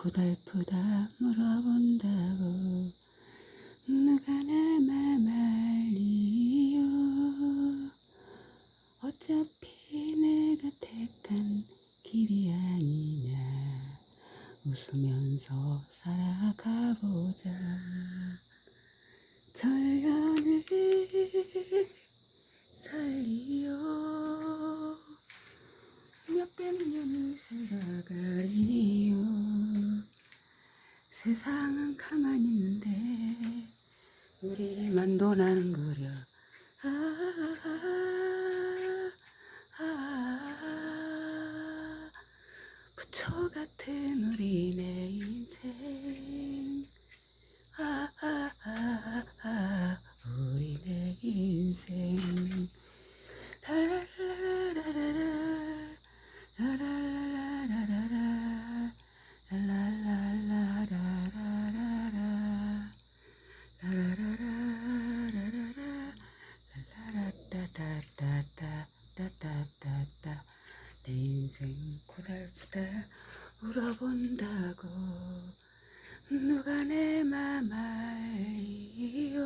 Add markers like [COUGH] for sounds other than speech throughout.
고달프다 물 운동을 하는 거. 물어본다고 누가 내 맘 알리요?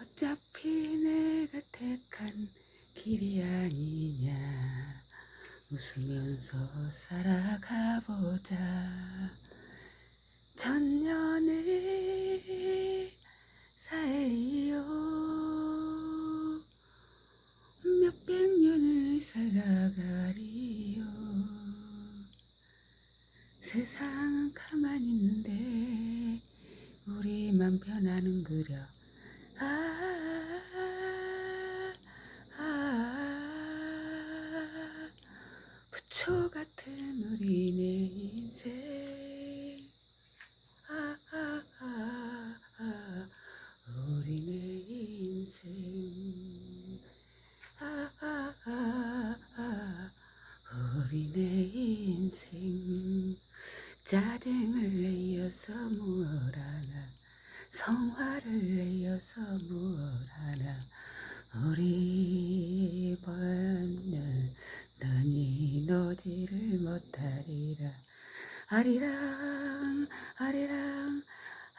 어차피 내가 택한 길이 아니냐? 웃으면서 살아가보자. 천년을 살리요 그려. 아, 아, 아, 부처 같은 우리네 인생. 우리네 인생. 우리네 인생. 짜증 아리랑 아리랑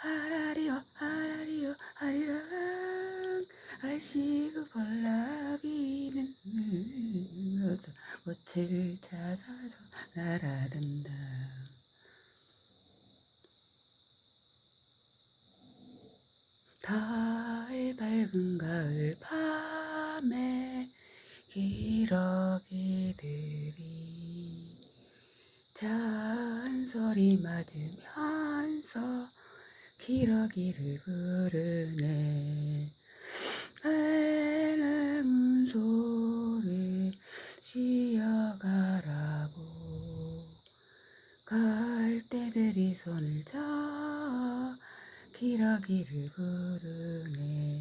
아라리오 아라리오 아리랑. 알씨구 벌라비는 어서 꽃을 찾아서 날아든다. 가을 밝은 가을 밤에 기러기들이 잔소리 맞으면서 기러기를 부르네. 헬름 소리 쉬어가라고. 갈대들이 손을 저 기러기를 부르네.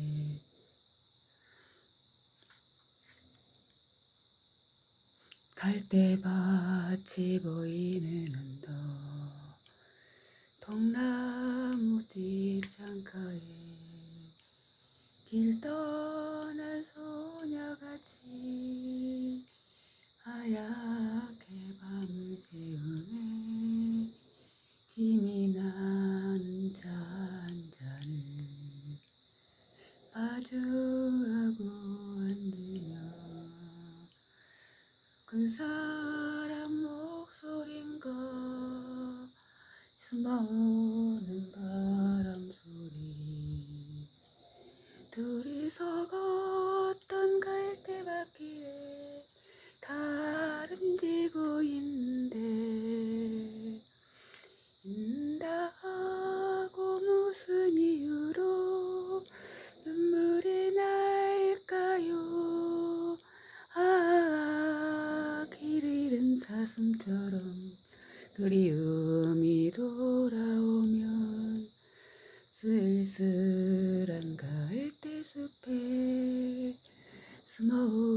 갈대밭이 보이는 언덕. 동나무 뒷 창가에 길 떠난 소녀같이 하얗게 밤을 새우네. 김이 나 그리움이 돌아오면 슬슬한 가을때 숲에 숨어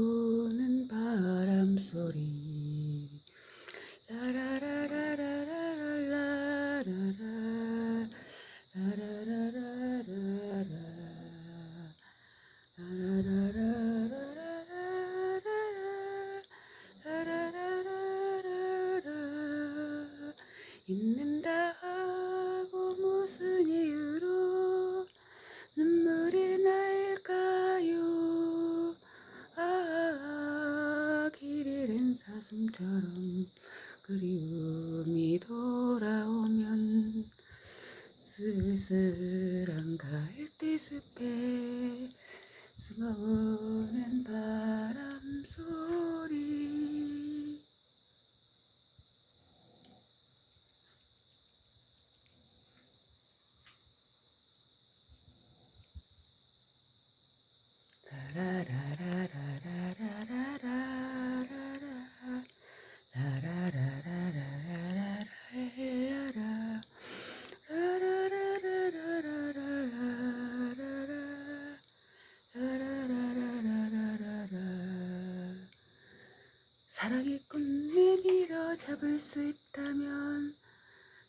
사랑의 꿈을 밀어 잡을 수 있다면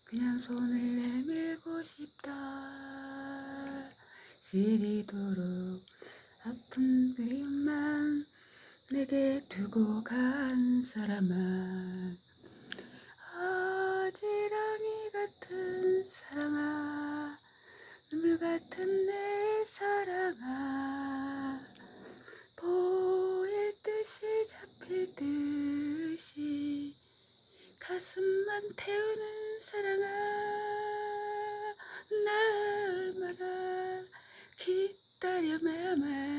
그냥 손을 내밀고 싶다. 시리도록 아픈 그림만 내게 두고 간 사람아 어지랑이 같은 사랑아 눈물 같은 내 사랑아. 보일 듯이 잡힐 듯이 가슴만 태우는 사랑아 나 얼마나 기다려야만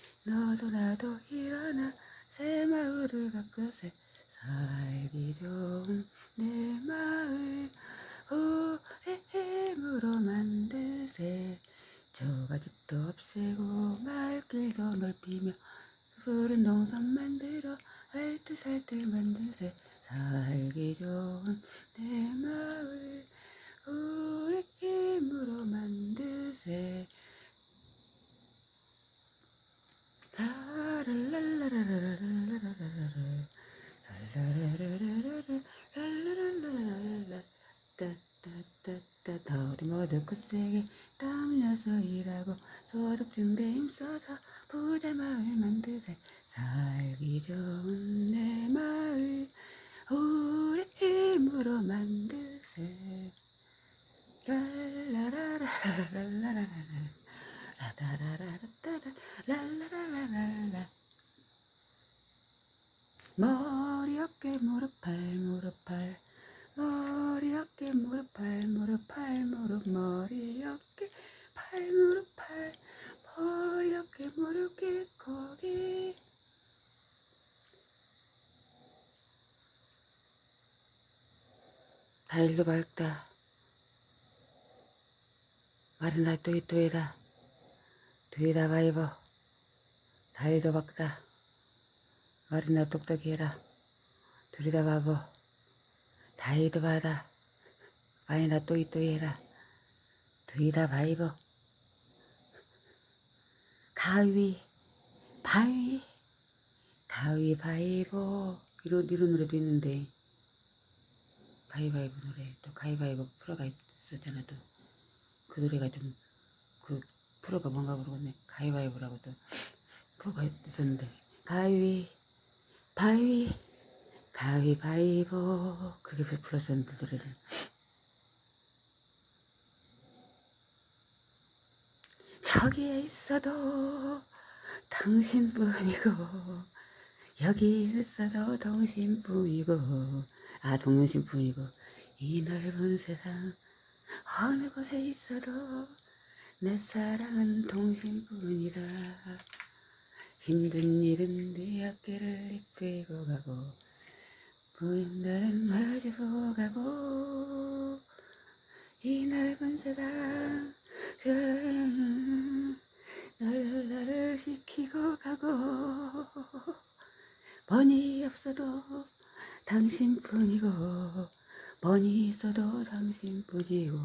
너도 나도 일어나 새 마을을 가꾸세. 살기 좋은 내 마을 오래 힘으로 만드세. 조가집도 없애고 말길도 넓히며 푸른 동산 만들어 알뜰살뜰 만드세. 살기 좋은 따따따따따 더 우리 모두 굳세게 땀 흘려서 일하고 소득 증대 힘써서 부자 마을 만드세. 살기 좋은 내 마을 우리 힘으로 만드세. 라라라라라라 라라라라라라라라라라 머리 어깨 무릎 팔 무릎 팔 머리 어깨 무릎 팔 무릎 팔 무릎 머리 어깨 팔 무릎 팔 머리 어깨 무릎 귀 고기 마르나 또이 또이라. 두이라 바이버. 달도 밝다. 마르나 똑똑해라. 둘이다 바보. 다이도 바다 마이나 또이 또이라. 두이다 바이버. 가위 바위. 가위 바위보 이런 이런 노래도 있는데 가위바위보 노래 또 가위바위보 프로가 있었잖아 또. 그 노래가 좀 그 프로가 뭔가 모르겠네. 가위바위보라고 또. 프로가 있었는데. 가위 바위 가위바위보. 그렇게 불렀었는데 노래를. 저기에 있어도 당신뿐이고 여기 있어도 당신뿐이고 아 동영신뿐이고. 이 넓은 세상 어느 곳에 있어도 내 사랑은 동신뿐이다. 힘든 일은 네 어깨를 이끌고 가고 보는 날은 마주보고 가고 이 넓은 세상 날 나를 지키고 가고. 번이 없어도 당신뿐이고 번이 있어도 당신뿐이고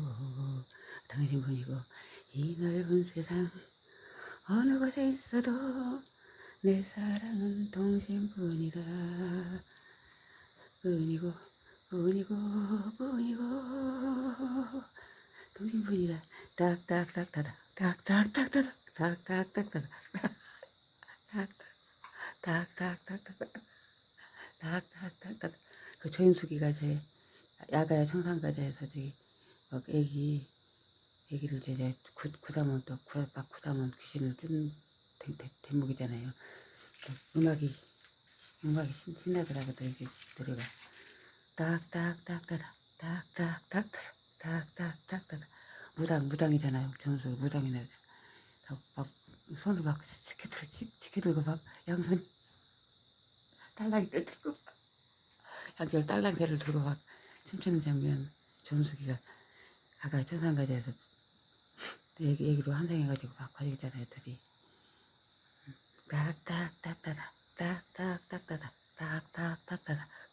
당신뿐이고 이 넓은 세상 어느 곳에 있어도 내 사랑은 동생뿐이다 뿐이고 뿐이고 뿐이고 동생뿐이다 딱딱딱따다 딱딱딱따다 딱딱딱따다 딱딱딱따다 딱딱딱 따다 그 조임숙이가 제 야가야 청산가자에서 저기 막 애기 애기를 이제 구, 구다면 또 구, 막 구다면 귀신을 대, 대목이잖아요. 또 음악이 음악이 신, 신나더라고 또 이게 노래가 딱딱딱따다 무당 무당이잖아요. 전술 무당이네. 막 손을 막 지켜들고 지켜들고 막 양손 딸랑이를 들고 양절 딸랑새를 들고 막 춤추는 장면 전숙이가 아까 천상가자에서 얘기, 얘기로 환상해가지고 막 딱딱딱따다 딱딱딱따다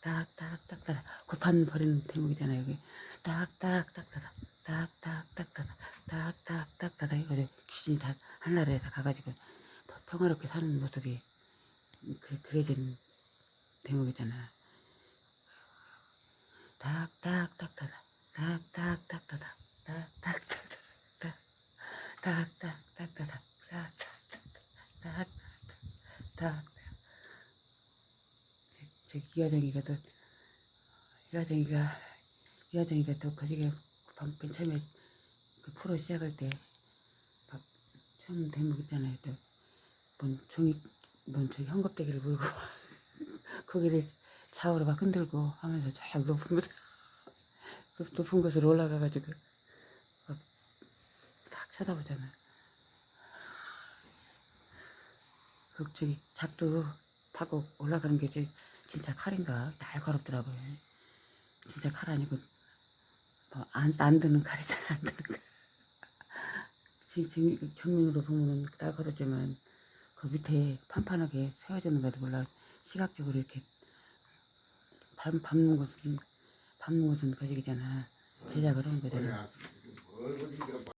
딱딱딱따다 구판 버리는 대목이잖아요 여기 딱딱딱따다 딱딱딱따다 딱딱딱따다 이거 귀신이 다 한나라에 다 가가지고 평화롭게 사는 모습이 그, 그려진 대목이잖아 딱딱딱따다 딱딱딱따다 딱딱딱따다 딱딱딱따다 딱딱딱따다 저 이하정이가 또 이하정이가 이하정이가 또 거시게 밤맨 처음에 그 프로 시작할 때막 처음 대목 있잖아요 또뭔 종이 뭔 저기 헝겊대기를 물고 거기를 좌우로 막 흔들고 하면서 저 높은 곳 높- [LAUGHS] 높은 곳으로 올라가가지고 막딱 쳐다보잖아. 그 저기 작두 파고 올라가는 게 진짜 칼인가 날카롭더라고요. 진짜 칼 아니고 뭐안 안 드는 칼이잖아 안 드는 칼. [LAUGHS] 지- 지- 정면으로 보면 날카롭지만 그 밑에 판판하게 세워지는 것도 몰라 시각적으로 이렇게 밟, 밟는 것은 밟는 것은 거시기잖아 제작을 하는 거잖아.